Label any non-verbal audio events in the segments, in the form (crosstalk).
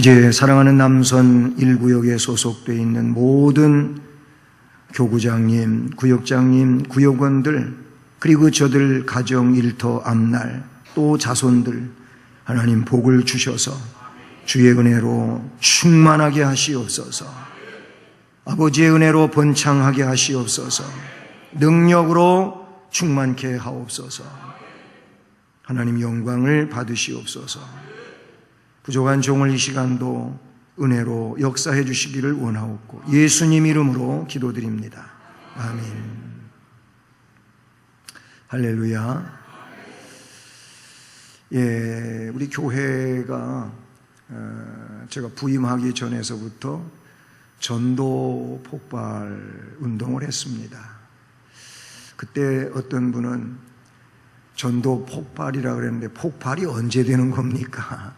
이제 사랑하는 남선 1구역에 소속되어 있는 모든 교구장님, 구역장님, 구역원들, 그리고 저들 가정 일터 앞날, 또 자손들, 하나님 복을 주셔서 주의 은혜로 충만하게 하시옵소서. 아버지의 은혜로 번창하게 하시옵소서. 능력으로 충만케 하옵소서. 하나님 영광을 받으시옵소서. 부족한 종을 이 시간도 은혜로 역사해 주시기를 원하옵고 예수님 이름으로 기도드립니다. 아멘. 할렐루야. 예, 우리 교회가 어, 제가 부임하기 전에서부터 전도 폭발 운동을 했습니다. 그때 어떤 분은 전도 폭발이라 그랬는데 폭발이 언제 되는 겁니까?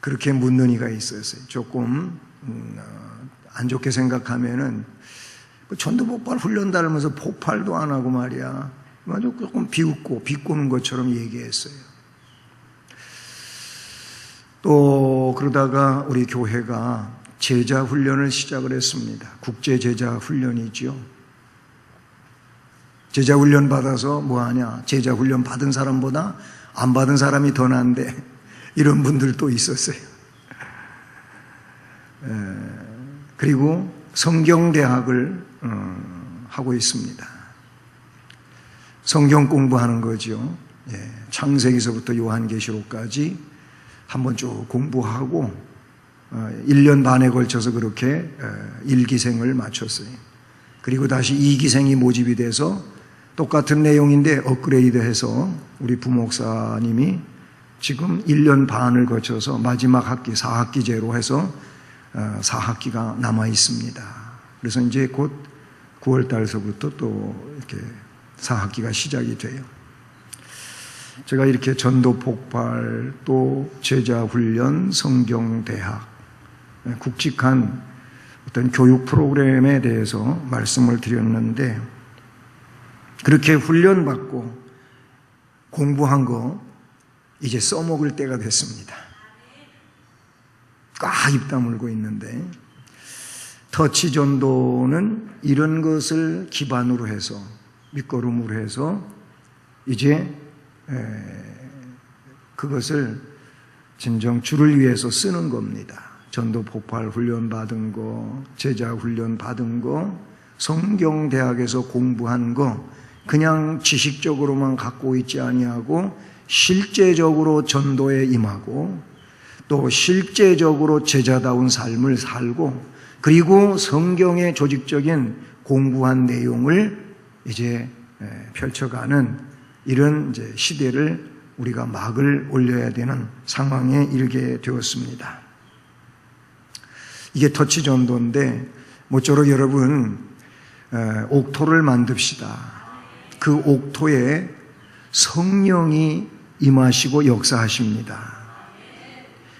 그렇게 묻는 이가 있었어요. 조금 음, 어, 안 좋게 생각하면은 뭐 전도 폭발 훈련 달면서 폭발도 안 하고 말이야. 아주 조금 비웃고 비꼬는 것처럼 얘기했어요. 또 그러다가 우리 교회가 제자 훈련을 시작을 했습니다. 국제 제자 훈련이지요. 제자 훈련 받아서 뭐 하냐? 제자 훈련 받은 사람보다 안 받은 사람이 더 난데 이런 분들도 있었어요. 그리고 성경대학을 어, 하고 있습니다. 성경 공부하는 거죠. 예, 창세기서부터 요한계시록까지 한번 쭉 공부하고 1년 어, 반에 걸쳐서 그렇게 일기생을 마쳤어요. 그리고 다시 2기생이 모집이 돼서 똑같은 내용인데 업그레이드해서 우리 부목사님이 지금 1년 반을 거쳐서 마지막 학기 4학기제로 해서 4학기가 어, 남아 있습니다. 그래서 이제 곧 9월 달서부터 또 이렇게 4학기가 시작이 돼요. 제가 이렇게 전도 폭발, 또 제자 훈련, 성경 대학, 굵직한 어떤 교육 프로그램에 대해서 말씀을 드렸는데, 그렇게 훈련받고 공부한 거 이제 써먹을 때가 됐습니다. 꽉 입 다물고 있는데 터치 전도는 이런 것을 기반으로 해서 밑거름으로 해서 이제 그것을 진정 주를 위해서 쓰는 겁니다. 전도 폭발 훈련 받은 거, 제자 훈련 받은 거, 성경 대학에서 공부한 거 그냥 지식적으로만 갖고 있지 아니하고 실제적으로 전도에 임하고 또 실제적으로 제자다운 삶을 살고 그리고 성경의 조직적인 공부한 내용을 이제 펼쳐가는 이런 이제 시대를 우리가 막을 올려야 되는 상황에 이르게 되었습니다. 이게 터치 전도인데 모쪼록 여러분 옥토를 만듭시다. 그 옥토에 성령이 임하시고 역사하십니다.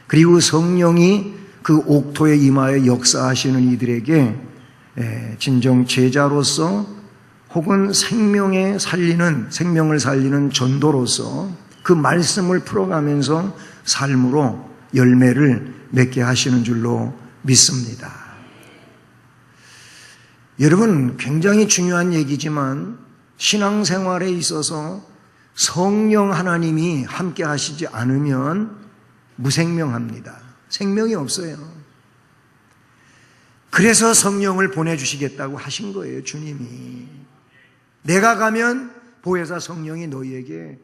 그리고 성령이 그 옥토에 임하여 역사하시는 이들에게 진정 제자로서 혹은 생명에 살리는 생명을 살리는 전도로서 그 말씀을 풀어가면서 삶으로 열매를 맺게 하시는 줄로 믿습니다. 여러분 굉장히 중요한 얘기지만 신앙생활에 있어서 성령 하나님이 함께 하시지 않으면 무생명합니다. 생명이 없어요. 그래서 성령을 보내주시겠다고 하신 거예요, 주님이. 내가 가면 보혜사 성령이 너희에게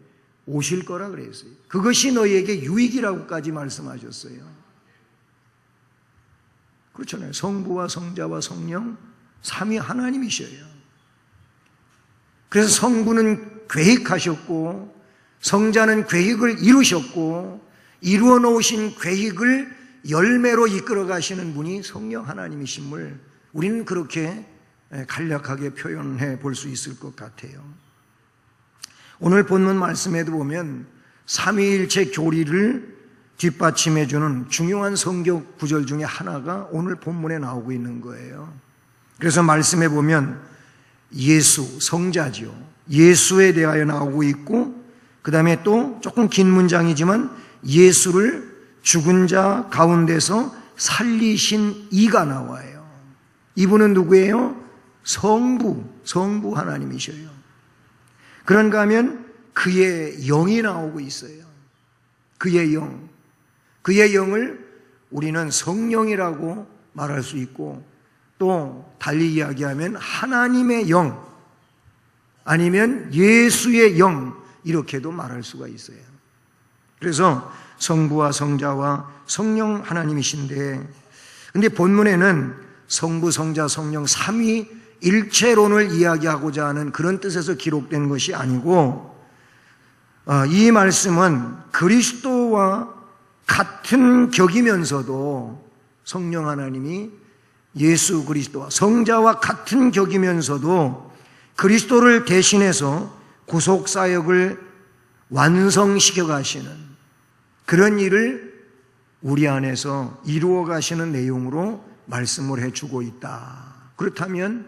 오실 거라 그랬어요. 그것이 너희에게 유익이라고까지 말씀하셨어요. 그렇잖아요. 성부와 성자와 성령, 삼위 하나님이셔요. 그래서 성부는 계획하셨고 성자는 계획을 이루셨고 이루어 놓으신 계획을 열매로 이끌어 가시는 분이 성령 하나님이심을 우리는 그렇게 간략하게 표현해 볼 수 있을 것 같아요. 오늘 본문 말씀에도 보면 삼위일체 교리를 뒷받침해 주는 중요한 성경 구절 중에 하나가 오늘 본문에 나오고 있는 거예요. 그래서 말씀해 보면 예수 성자지요. 예수에 대하여 나오고 있고 그 다음에 또 조금 긴 문장이지만 예수를 죽은 자 가운데서 살리신 이가 나와요. 이분은 누구예요? 성부, 성부 하나님이셔요. 그런가 하면 그의 영이 나오고 있어요. 그의 영. 그의 영을 우리는 성령이라고 말할 수 있고 또 달리 이야기하면 하나님의 영 아니면 예수의 영 이렇게도 말할 수가 있어요. 그래서 성부와 성자와 성령 하나님이신데 근데 본문에는 성부, 성자, 성령 삼위 일체론을 이야기하고자 하는 그런 뜻에서 기록된 것이 아니고 어, 이 말씀은 그리스도와 같은 격이면서도 성령 하나님이 예수 그리스도와 성자와 같은 격이면서도 그리스도를 대신해서 구속 사역을 완성시켜 가시는 그런 일을 우리 안에서 이루어 가시는 내용으로 말씀을 해 주고 있다. 그렇다면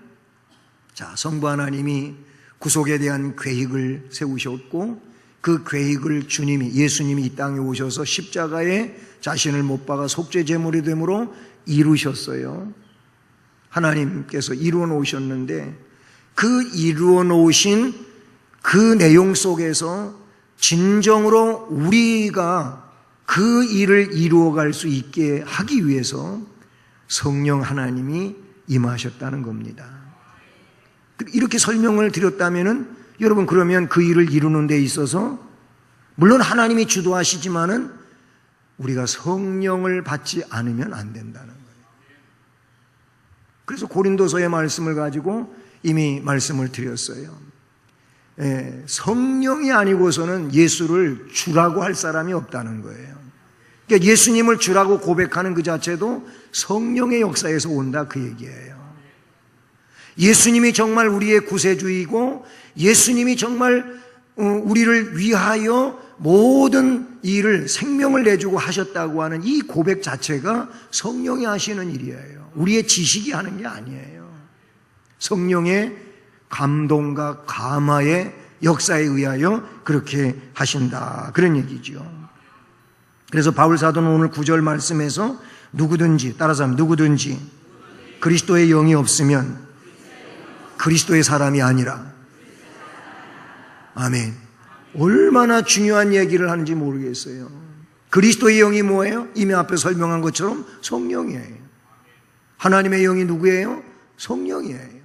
자, 성부 하나님이 구속에 대한 계획을 세우셨고 그 계획을 주님이 예수님이 이 땅에 오셔서 십자가에 자신을 못 박아 속죄 제물이 되므로 이루셨어요. 하나님께서 이루어 놓으셨는데 그 이루어 놓으신 그 내용 속에서 진정으로 우리가 그 일을 이루어 갈 수 있게 하기 위해서 성령 하나님이 임하셨다는 겁니다. 이렇게 설명을 드렸다면은 여러분 그러면 그 일을 이루는 데 있어서 물론 하나님이 주도하시지만은 우리가 성령을 받지 않으면 안 된다는. 그래서 고린도서의 말씀을 가지고 이미 말씀을 드렸어요. 예, 성령이 아니고서는 예수를 주라고 할 사람이 없다는 거예요. 그러니까 예수님을 주라고 고백하는 그 자체도 성령의 역사에서 온다 그 얘기예요. 예수님이 정말 우리의 구세주이고 예수님이 정말 어, 우리를 위하여 모든 일을 생명을 내주고 하셨다고 하는 이 고백 자체가 성령이 하시는 일이에요. 우리의 지식이 하는 게 아니에요. 성령의 감동과 감화의 역사에 의하여 그렇게 하신다. 그런 얘기죠. 그래서 바울 사도는 오늘 구절 말씀에서 누구든지 따라서 하면 누구든지 그리스도의 영이 없으면 그리스도의 사람이 아니라. 아멘. 얼마나 중요한 얘기를 하는지 모르겠어요. 그리스도의 영이 뭐예요? 이미 앞에 설명한 것처럼 성령이에요. 하나님의 영이 누구예요? 성령이에요.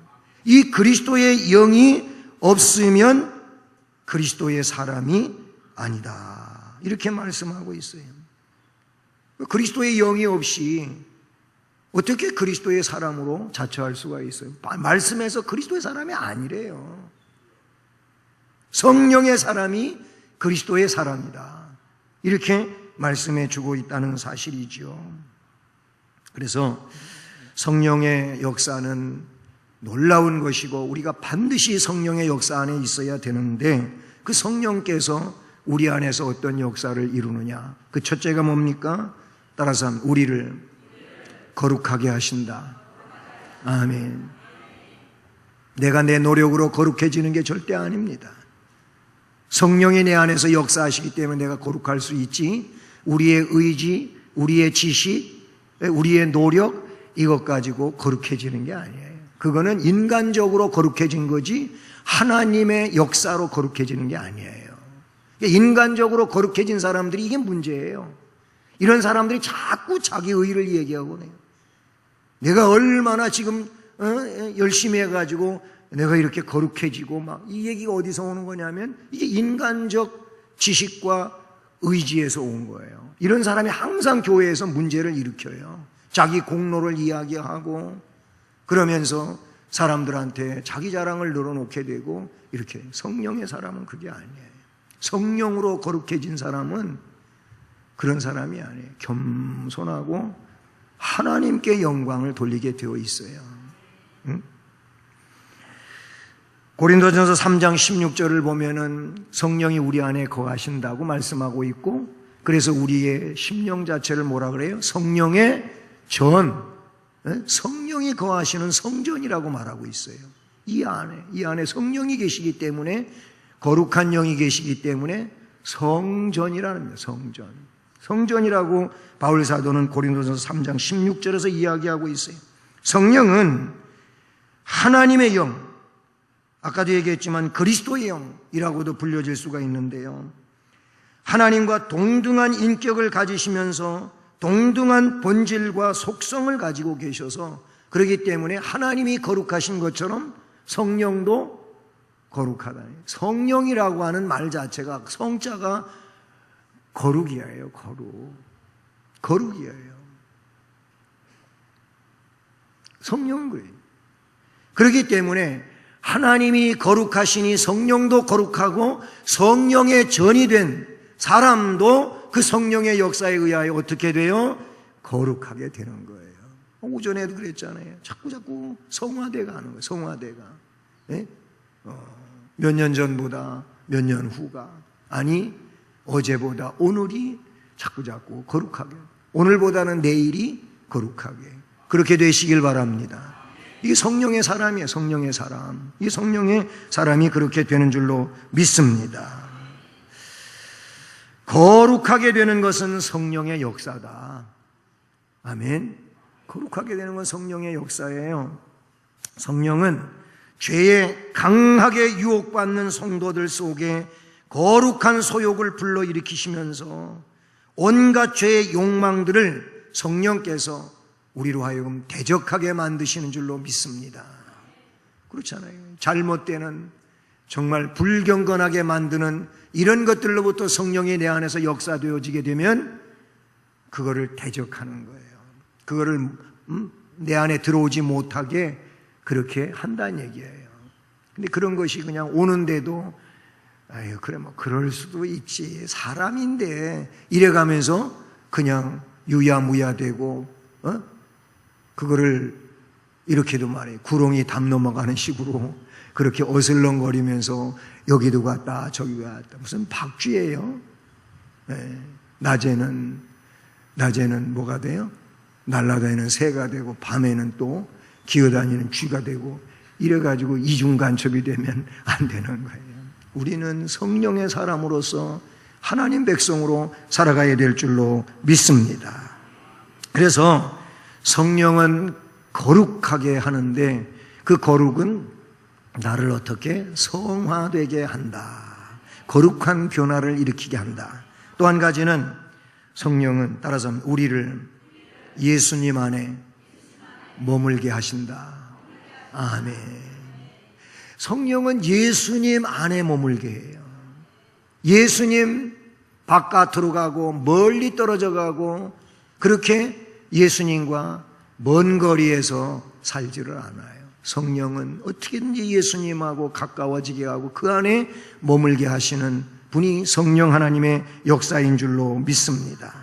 이 그리스도의 영이 없으면 그리스도의 사람이 아니다. 이렇게 말씀하고 있어요. 그리스도의 영이 없이 어떻게 그리스도의 사람으로 자처할 수가 있어요? 말씀에서 그리스도의 사람이 아니래요. 성령의 사람이 그리스도의 사람이다. 이렇게 말씀해 주고 있다는 사실이죠. 그래서 성령의 역사는 놀라운 것이고 우리가 반드시 성령의 역사 안에 있어야 되는데 그 성령께서 우리 안에서 어떤 역사를 이루느냐. 그 첫째가 뭡니까? 따라서 우리를 거룩하게 하신다. 아멘. 내가 내 노력으로 거룩해지는 게 절대 아닙니다. 성령이 내 안에서 역사하시기 때문에 내가 거룩할 수 있지. 우리의 의지, 우리의 지식, 우리의 노력, 이것 가지고 거룩해지는 게 아니에요. 그거는 인간적으로 거룩해진 거지 하나님의 역사로 거룩해지는 게 아니에요. 인간적으로 거룩해진 사람들이 이게 문제예요. 이런 사람들이 자꾸 자기 의를 얘기하고 해요. 내가 얼마나 지금 어? 열심히 해가지고 내가 이렇게 거룩해지고 막 이 얘기가 어디서 오는 거냐면 이게 인간적 지식과 의지에서 온 거예요. 이런 사람이 항상 교회에서 문제를 일으켜요. 자기 공로를 이야기하고 그러면서 사람들한테 자기 자랑을 늘어놓게 되고 이렇게 성령의 사람은 그게 아니에요. 성령으로 거룩해진 사람은 그런 사람이 아니에요. 겸손하고 하나님께 영광을 돌리게 되어 있어요. 응? 고린도전서 3장 16절을 보면은 성령이 우리 안에 거하신다고 말씀하고 있고 그래서 우리의 심령 자체를 뭐라 그래요? 성령의 전, 성령이 거하시는 성전이라고 말하고 있어요. 이 안에, 이 안에 성령이 계시기 때문에 거룩한 영이 계시기 때문에 성전이라는 거예요. 성전. 성전이라고 바울 사도는 고린도서 3장 16절에서 이야기하고 있어요. 성령은 하나님의 영, 아까도 얘기했지만 그리스도의 영이라고도 불려질 수가 있는데요. 하나님과 동등한 인격을 가지시면서 동등한 본질과 속성을 가지고 계셔서 그렇기 때문에 하나님이 거룩하신 것처럼 성령도 거룩하다. 성령이라고 하는 말 자체가 성자가 거룩이에요, 거룩. 거룩이에요. 성령은 그래요. 그렇기 때문에 하나님이 거룩하시니 성령도 거룩하고 성령의 전이 된 사람도 그 성령의 역사에 의하여 어떻게 돼요? 거룩하게 되는 거예요. 오전에도 그랬잖아요. 자꾸 자꾸 성화대가 하는 거예요. 성화대가. 네? 어, 몇년 전보다 몇 년 후가 아니 어제보다 오늘이 자꾸 자꾸 거룩하게 오늘보다는 내일이 거룩하게 그렇게 되시길 바랍니다. 이게 성령의 사람이에요. 성령의 사람. 이 성령의 사람이 그렇게 되는 줄로 믿습니다. 거룩하게 되는 것은 성령의 역사다. 아멘. 거룩하게 되는 건 성령의 역사예요. 성령은 죄에 강하게 유혹받는 성도들 속에 거룩한 소욕을 불러일으키시면서 온갖 죄의 욕망들을 성령께서 우리로 하여금 대적하게 만드시는 줄로 믿습니다. 그렇잖아요. 잘못되는 정말 불경건하게 만드는 이런 것들로부터 성령이 내 안에서 역사되어지게 되면 그거를 대적하는 거예요. 그거를 음? 내 안에 들어오지 못하게 그렇게 한다는 얘기예요. 근데 그런 것이 그냥 오는데도 아유 그래 뭐 그럴 수도 있지 사람인데 이래가면서 그냥 유야무야되고 어? 그거를 이렇게도 말해 구렁이 담 넘어가는 식으로 그렇게 어슬렁거리면서 여기도 갔다 저기 갔다 무슨 박쥐예요. 네. 낮에는 낮에는 뭐가 돼요? 날아다니는 새가 되고 밤에는 또 기어다니는 쥐가 되고 이래가지고 이중 간첩이 되면 (laughs) 안 되는 거예요. 우리는 성령의 사람으로서 하나님 백성으로 살아가야 될 줄로 믿습니다. 그래서 성령은 거룩하게 하는데 그 거룩은 나를 어떻게 성화되게 한다. 거룩한 변화를 일으키게 한다. 또 한 가지는 성령은 따라서 우리를 예수님 안에 머물게 하신다. 아멘. 성령은 예수님 안에 머물게 해요. 예수님 바깥으로 가고 멀리 떨어져 가고 그렇게 예수님과 먼 거리에서 살지를 않아요. 성령은 어떻게든지 예수님하고 가까워지게 하고 그 안에 머물게 하시는 분이 성령 하나님의 역사인 줄로 믿습니다.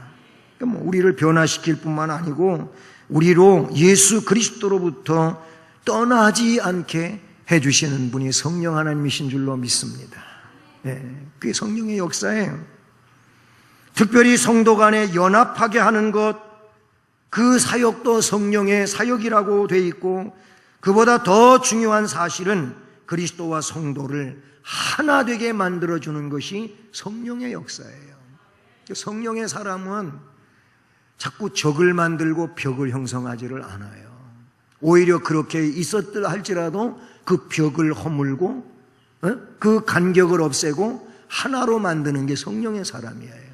우리를 변화시킬 뿐만 아니고 우리로 예수 그리스도로부터 떠나지 않게 해주시는 분이 성령 하나님이신 줄로 믿습니다. 네, 그게 성령의 역사예요. 특별히 성도 간에 연합하게 하는 것, 그 사역도 성령의 사역이라고 돼 있고, 그보다 더 중요한 사실은 그리스도와 성도를 하나 되게 만들어 주는 것이 성령의 역사예요. 성령의 사람은 자꾸 적을 만들고 벽을 형성하지를 않아요. 오히려 그렇게 있었다 할지라도 그 벽을 허물고 어? 그 간격을 없애고 하나로 만드는 게 성령의 사람이에요.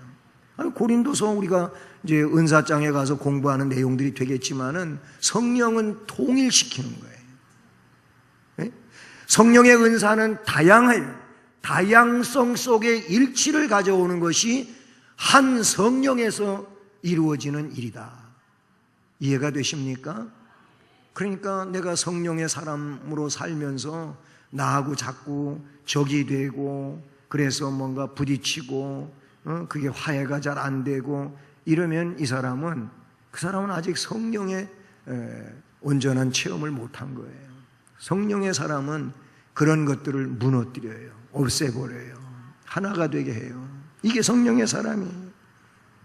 고린도서 우리가 이제 은사장에 가서 공부하는 내용들이 되겠지만은 성령은 통일시키는 거예요. 네? 성령의 은사는 다양해요. 다양성 속에 일치를 가져오는 것이 한 성령에서 이루어지는 일이다. 이해가 되십니까? 그러니까 내가 성령의 사람으로 살면서 나하고 자꾸 적이 되고 그래서 뭔가 부딪히고 어? 그게 화해가 잘 안 되고 이러면 이 사람은 그 사람은 아직 성령의 온전한 체험을 못한 거예요. 성령의 사람은 그런 것들을 무너뜨려요. 없애버려요. 하나가 되게 해요. 이게 성령의 사람이에요.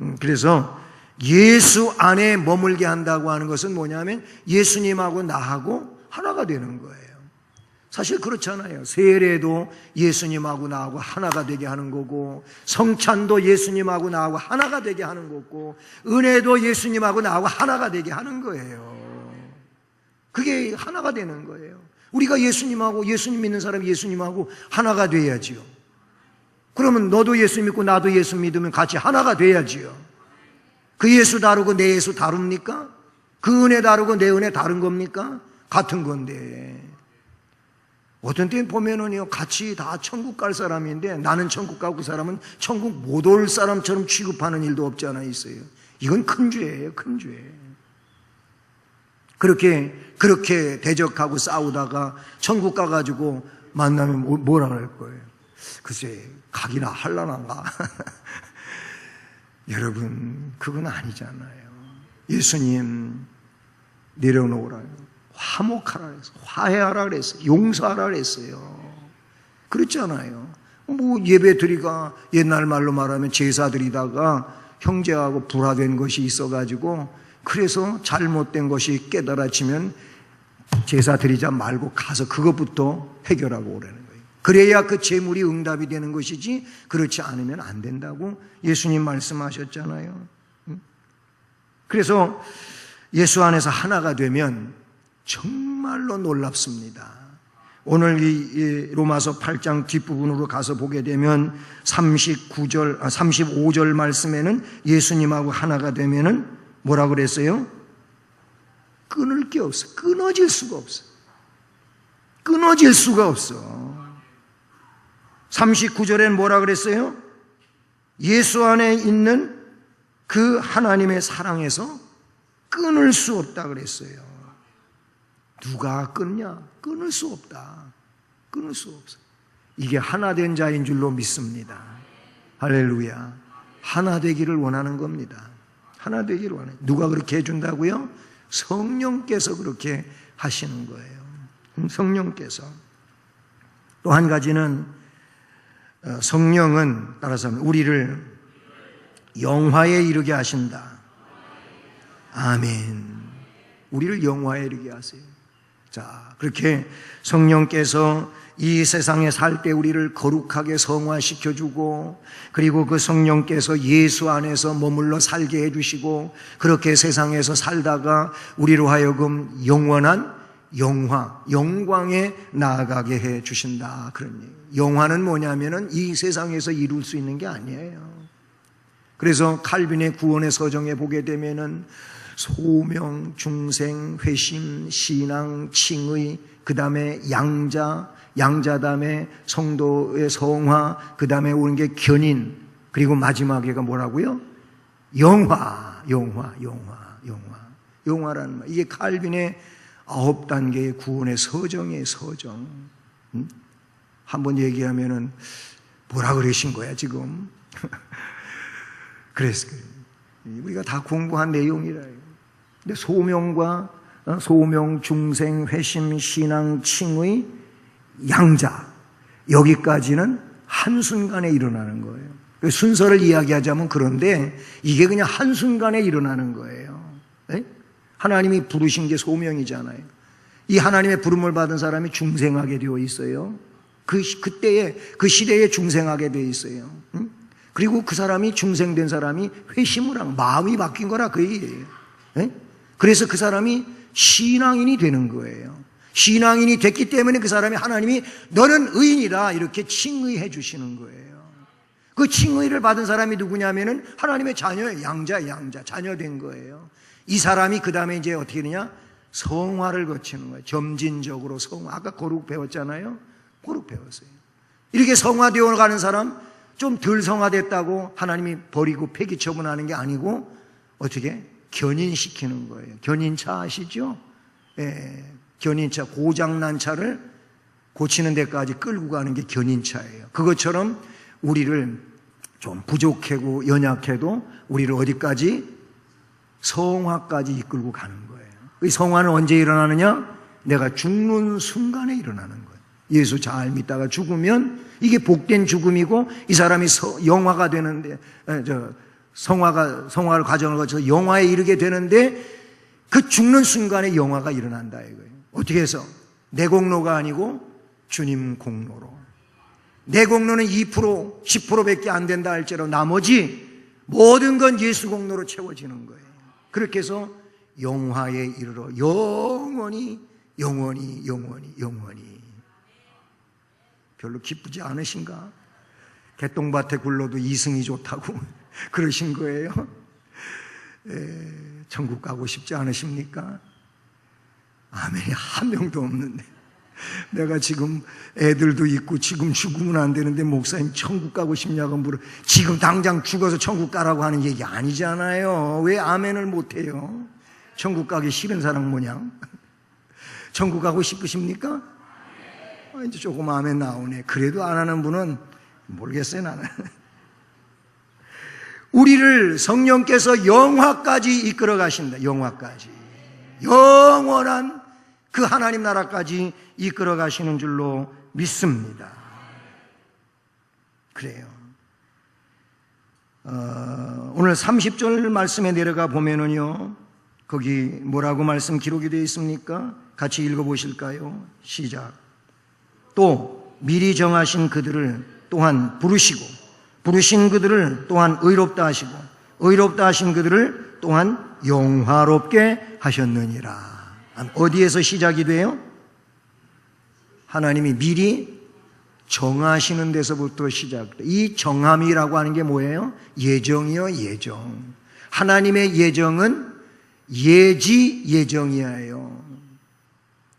음, 그래서 예수 안에 머물게 한다고 하는 것은 뭐냐면 예수님하고 나하고 하나가 되는 거예요. 사실 그렇잖아요. 세례도 예수님하고 나하고 하나가 되게 하는 거고, 성찬도 예수님하고 나하고 하나가 되게 하는 거고, 은혜도 예수님하고 나하고 하나가 되게 하는 거예요. 그게 하나가 되는 거예요. 우리가 예수님하고, 예수님 믿는 사람이 예수님하고 하나가 돼야지요. 그러면 너도 예수 믿고 나도 예수 믿으면 같이 하나가 돼야지요. 그 예수 다르고 내 예수 다릅니까? 그 은혜 다르고 내 은혜 다른 겁니까? 같은 건데. 어떤 때 보면은요, 같이 다 천국 갈 사람인데 나는 천국 가고 그 사람은 천국 못 올 사람처럼 취급하는 일도 없지 않아 있어요. 이건 큰 죄예요, 큰 죄. 그렇게, 그렇게 대적하고 싸우다가 천국 가가지고 만나면 뭐- 뭐라 그럴 거예요? 글쎄, 가기나 할라나가. (laughs) 여러분, 그건 아니잖아요. 예수님, 내려놓으라요. 화목하라 그랬어요. 화해하라 그랬어요. 용서하라 그랬어요. 그렇잖아요. 뭐 예배 드리가 옛날 말로 말하면 제사 드리다가 형제하고 불화된 것이 있어가지고 그래서 잘못된 것이 깨달아지면 제사 드리자 말고 가서 그것부터 해결하고 오라는 거예요. 그래야 그 재물이 응답이 되는 것이지 그렇지 않으면 안 된다고 예수님 말씀하셨잖아요. 응? 그래서 예수 안에서 하나가 되면 정말로 놀랍습니다. 오늘 이 로마서 8장 뒷부분으로 가서 보게 되면 39절, 아, 35절 말씀에는 예수님하고 하나가 되면은 뭐라 그랬어요? 끊을 게 없어. 끊어질 수가 없어. 끊어질 수가 없어. 39절엔 뭐라 그랬어요? 예수 안에 있는 그 하나님의 사랑에서 끊을 수 없다 그랬어요. 누가 끊냐? 끊을 수 없다. 끊을 수 없어. 이게 하나 된 자인 줄로 믿습니다. 할렐루야. 하나 되기를 원하는 겁니다. 하나 되기를 원해. 누가 그렇게 해준다고요? 성령께서 그렇게 하시는 거예요. 음, 성령께서. 또 한 가지는 어, 성령은 따라서 우리를 영화에 이르게 하신다. 아멘. 우리를 영화에 이르게 하세요. 자, 그렇게 성령께서 이 세상에 살 때 우리를 거룩하게 성화시켜 주고 그리고 그 성령께서 예수 안에서 머물러 살게 해 주시고 그렇게 세상에서 살다가 우리로 하여금 영원한 영화, 영광에 나아가게 해 주신다. 그런 얘기. 영화는 뭐냐면은 이 세상에서 이룰 수 있는 게 아니에요. 그래서 칼빈의 구원의 서정에 보게 되면은 소명, 중생, 회심, 신앙, 칭의, 그 다음에 양자, 양자 다음에 성도의 성화, 그 다음에 오는 게 견인, 그리고 마지막에가 뭐라고요? 영화, 영화, 영화, 영화. 영화라는 말. 이게 칼빈의 아홉 단계의 구원의 서정이에요, 서정. 음? 한번 얘기하면은 뭐라 그러신 거야, 지금? (laughs) 그래서 우리가 다 공부한 내용이라요. 근데 소명과 어, 소명, 중생, 회심, 신앙, 칭의, 양자 여기까지는 한순간에 일어나는 거예요. 그 순서를 이야기하자면 그런데 이게 그냥 한순간에 일어나는 거예요. 네? 하나님이 부르신 게 소명이잖아요. 이 하나님의 부름을 받은 사람이 중생하게 되어 있어요. 그, 그때에, 그 시대에 중생하게 되어 있어요. 응? 그리고 그 사람이 중생된 사람이 회심을 한 마음이 바뀐 거라 그 얘기예요. 네? 그래서 그 사람이 신앙인이 되는 거예요. 신앙인이 됐기 때문에 그 사람이 하나님이 너는 의인이다 이렇게 칭의해 주시는 거예요. 그 칭의를 받은 사람이 누구냐면은 하나님의 자녀의 양자 양자 자녀 된 거예요. 이 사람이 그 다음에 이제 어떻게 되냐 성화를 거치는 거예요. 점진적으로 성화. 아까 고룩 배웠잖아요. 고룩 배웠어요. 이렇게 성화되어 가는 사람 좀 덜 성화됐다고 하나님이 버리고 폐기 처분하는 게 아니고 어떻게 견인시키는 거예요. 견인차 아시죠? 예, 견인차 고장난 차를 고치는 데까지 끌고 가는 게 견인차예요. 그것처럼 우리를 좀 부족하고 연약해도 우리를 어디까지 성화까지 이끌고 가는 거예요. 이 성화는 언제 일어나느냐? 내가 죽는 순간에 일어나는 거예요. 예수 잘 믿다가 죽으면 이게 복된 죽음이고 이 사람이 영화가 되는데 저 성화가 성화를 과정을 거쳐서 영화에 이르게 되는데 그 죽는 순간에 영화가 일어난다 이거예요. 어떻게 해서 내 공로가 아니고 주님 공로로. 내 공로는 2%, 10%밖에 안 된다 할지라도 나머지 모든 건 예수 공로로 채워지는 거예요. 그렇게 해서 영화에 이르러 영원히, 영원히, 영원히, 영원히. 별로 기쁘지 않으신가? 개똥밭에 굴러도 이승이 좋다고 (laughs) 그러신 거예요. 에, 천국 가고 싶지 않으십니까? 아멘이 한 명도 없는데. 내가 지금 애들도 있고 지금 죽으면 안 되는데 목사님 천국 가고 싶냐고 물어. 지금 당장 죽어서 천국 가라고 하는 얘기 아니잖아요. 왜 아멘을 못해요? 천국 가기 싫은 사람 모양. (laughs) 천국 가고 싶으십니까? 아, 이제 조금 아멘 나오네. 그래도 안 하는 분은 모르겠어요, 나는. (laughs) 우리를 성령께서 영화까지 이끌어 가신다. 영화까지. 영원한 그 하나님 나라까지 이끌어 가시는 줄로 믿습니다. 그래요. 어, 오늘 30절 말씀에 내려가 보면은요, 거기 뭐라고 말씀 기록이 되어 있습니까? 같이 읽어 보실까요? 시작. 또 미리 정하신 그들을 또한 부르시고 부르신 그들을 또한 의롭다 하시고 의롭다 하신 그들을 또한 영화롭게 하셨느니라. 어디에서 시작이 돼요? 하나님이 미리 정하시는 데서부터 시작돼. 이 정함이라고 하는 게 뭐예요? 예정이요, 예정. 하나님의 예정은 예지 예정이에요.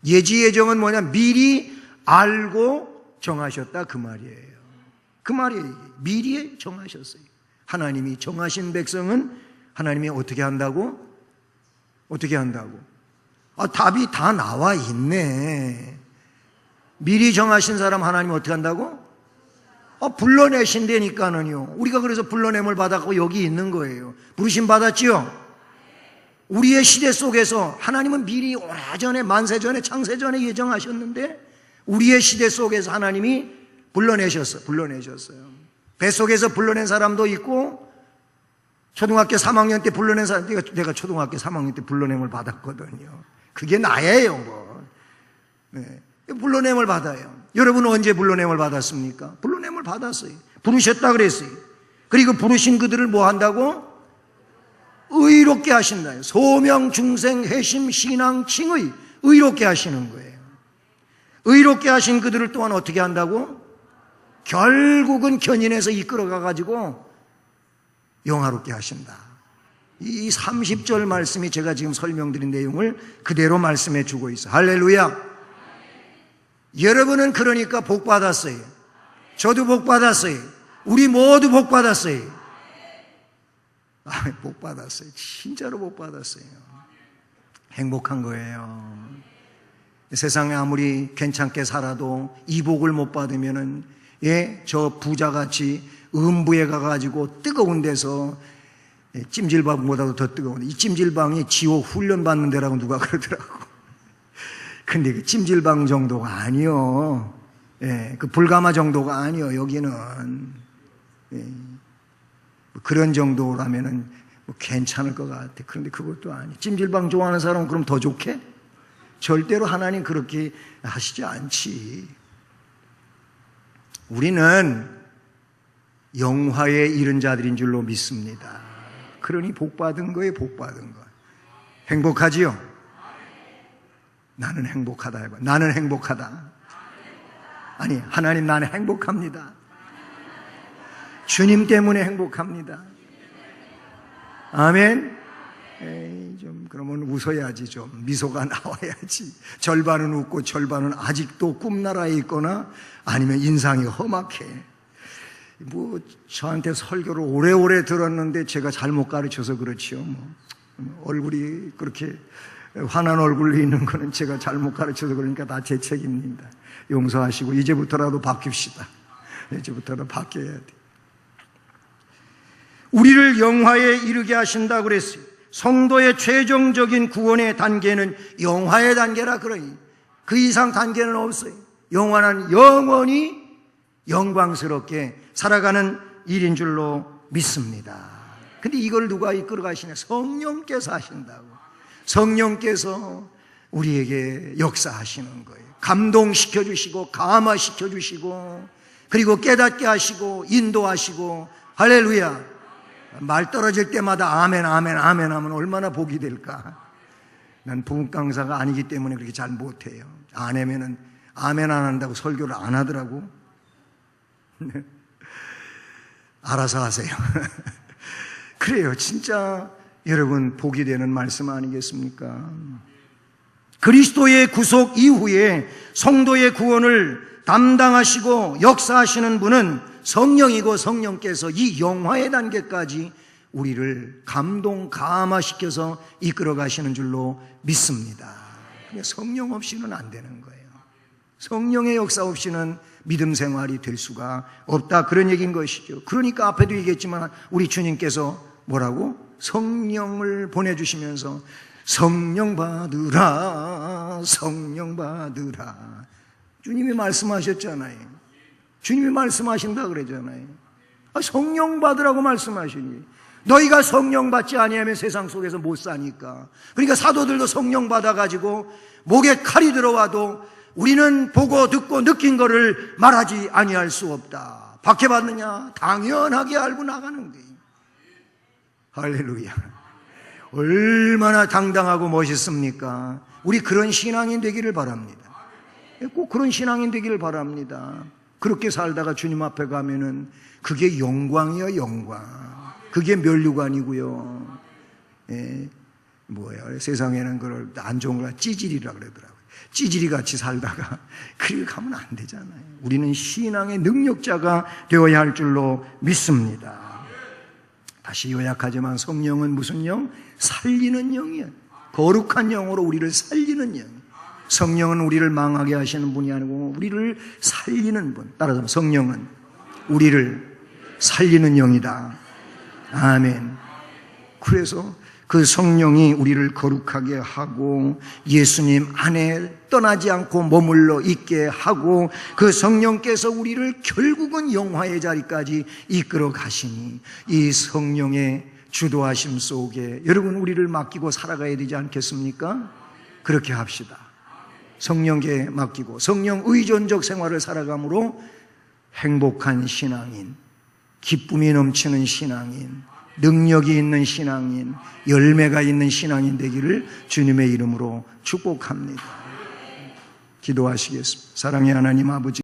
예지 예정은 뭐냐? 미리 알고 정하셨다 그 말이에요. 그 말이에요. 미리 정하셨어요. 하나님이 정하신 백성은 하나님이 어떻게 한다고? 어떻게 한다고? 아, 답이 다 나와 있네. 미리 정하신 사람 하나님 어떻게 한다고? 아, 불러내신다니까는요. 우리가 그래서 불러냄을 받았고 여기 있는 거예요. 부르심 받았지요? 우리의 시대 속에서 하나님은 미리 오래전에 만세전에 창세전에 예정하셨는데 우리의 시대 속에서 하나님이 불러내셨어. 불러내셨어요. 뱃속에서 불러낸 사람도 있고 초등학교 3학년 때 불러낸 사람 내가, 내가 초등학교 3학년 때 불러냄을 받았거든요. 그게 나예요, 뭐. 네. 불러냄을 받아요. 여러분은 언제 불러냄을 받았습니까? 불러냄을 받았어요. 부르셨다 그랬어요. 그리고 부르신 그들을 뭐 한다고? 의롭게 하신다. 소명, 중생, 회심, 신앙, 칭의 의롭게 하시는 거예요. 의롭게 하신 그들을 또한 어떻게 한다고? 결국은 견인해서 이끌어가 가지고 영화롭게 하신다. 이 30절 말씀이 제가 지금 설명드린 내용을 그대로 말씀해 주고 있어. 할렐루야. 여러분은 그러니까 복 받았어요. 저도 복 받았어요. 우리 모두 복 받았어요. 아, 복 받았어요. 진짜로 복 받았어요. 행복한 거예요. 세상에 아무리 괜찮게 살아도 이 복을 못 받으면은 예, 저 부자같이 음부에 가가지고 뜨거운 데서 예, 찜질방보다도 더 뜨거운 이 찜질방이 지옥 훈련 받는 데라고 누가 (laughs) 그러더라고. 근데 그 찜질방 정도가 아니요. 예, 그 불가마 정도가 아니요. 여기는 예, 뭐 그런 정도라면은 뭐 괜찮을 것 같아. 그런데 그것도 아니. 찜질방 좋아하는 사람은 그럼 더 좋게? 절대로 하나님 그렇게 하시지 않지. 우리는 영화에 이른 자들인 줄로 믿습니다. 그러니 복 받은 거에 복 받은 거. 행복하지요? 나는 행복하다 해봐. 나는 행복하다. 아니, 하나님 나는 행복합니다. 주님 때문에 행복합니다. 아멘. 에이, 좀 그러면 웃어야지 좀 미소가 (laughs) 나와야지. 절반은 웃고 절반은 아직도 꿈나라에 있거나 아니면 인상이 험악해. 뭐 저한테 설교를 오래오래 들었는데 제가 잘못 가르쳐서 그렇지요. 뭐 얼굴이 그렇게 환한 얼굴로 있는 거는 제가 잘못 가르쳐서 그러니까 다 제 책임입니다. 용서하시고 이제부터라도 바뀝시다. 이제부터라도 바뀌어야 돼. 우리를 영화에 이르게 하신다 그랬어요. 성도의 최종적인 구원의 단계는 영화의 단계라 그러니 그 이상 단계는 없어요. 영원한 영원히 영광스럽게 살아가는 일인 줄로 믿습니다. 근데 이걸 누가 이끌어 가시냐? 성령께서 하신다고. 성령께서 우리에게 역사하시는 거예요. 감동시켜 주시고 감화시켜 주시고 그리고 깨닫게 하시고 인도하시고 할렐루야. 말 떨어질 때마다 아멘 아멘 아멘 하면 얼마나 복이 될까? 난 부흥 강사가 아니기 때문에 그렇게 잘 못해요. 안 하면은 아멘 안 한다고 설교를 안 하더라고. (laughs) 알아서 하세요. (laughs) 그래요. 진짜 여러분 복이 되는 말씀 아니겠습니까? 그리스도의 구속 이후에 성도의 구원을 담당하시고 역사하시는 분은 성령이고 성령께서 이 영화의 단계까지 우리를 감동 감화시켜서 이끌어 가시는 줄로 믿습니다. 성령 없이는 안 되는 거예요. 성령의 역사 없이는 믿음 생활이 될 수가 없다. 그런 얘기인 것이죠. 그러니까 앞에도 얘기했지만 우리 주님께서 뭐라고? 성령을 보내주시면서 성령 받으라, 성령 받으라. 주님이 말씀하셨잖아요. 주님이 말씀하신다 그러잖아요. 아, 성령 받으라고 말씀하시니. 너희가 성령 받지 아니하면 세상 속에서 못 사니까. 그러니까 사도들도 성령 받아가지고 목에 칼이 들어와도 우리는 보고 듣고 느낀 것을 말하지 아니할 수 없다. 박해받느냐? 당연하게 알고 나가는 거예요. 할렐루야. 얼마나 당당하고 멋있습니까? 우리 그런 신앙인 되기를 바랍니다. 꼭 그런 신앙인 되기를 바랍니다. 그렇게 살다가 주님 앞에 가면은 그게 영광이요, 영광. 그게 멸류관이고요. 예, 뭐예요? 세상에는 그걸 안 좋은 걸 찌질이라 그러더라고요. 찌질이 같이 살다가 (laughs) 그렇게 가면 안 되잖아요. 우리는 신앙의 능력자가 되어야 할 줄로 믿습니다. 다시 요약하지만 성령은 무슨 영? 살리는 영이에요. 거룩한 영으로 우리를 살리는 영. 성령은 우리를 망하게 하시는 분이 아니고 우리를 살리는 분. 따라서 성령은 우리를 살리는 영이다. 아멘. 그래서 그 성령이 우리를 거룩하게 하고 예수님 안에 떠나지 않고 머물러 있게 하고 그 성령께서 우리를 결국은 영화의 자리까지 이끌어 가시니 이 성령의 주도하심 속에 여러분 우리를 맡기고 살아가야 되지 않겠습니까? 그렇게 합시다. 성령께 맡기고 성령 의존적 생활을 살아감으로 행복한 신앙인, 기쁨이 넘치는 신앙인, 능력이 있는 신앙인, 열매가 있는 신앙인 되기를 주님의 이름으로 축복합니다. 기도하시겠습니다. 사랑의 하나님 아버지.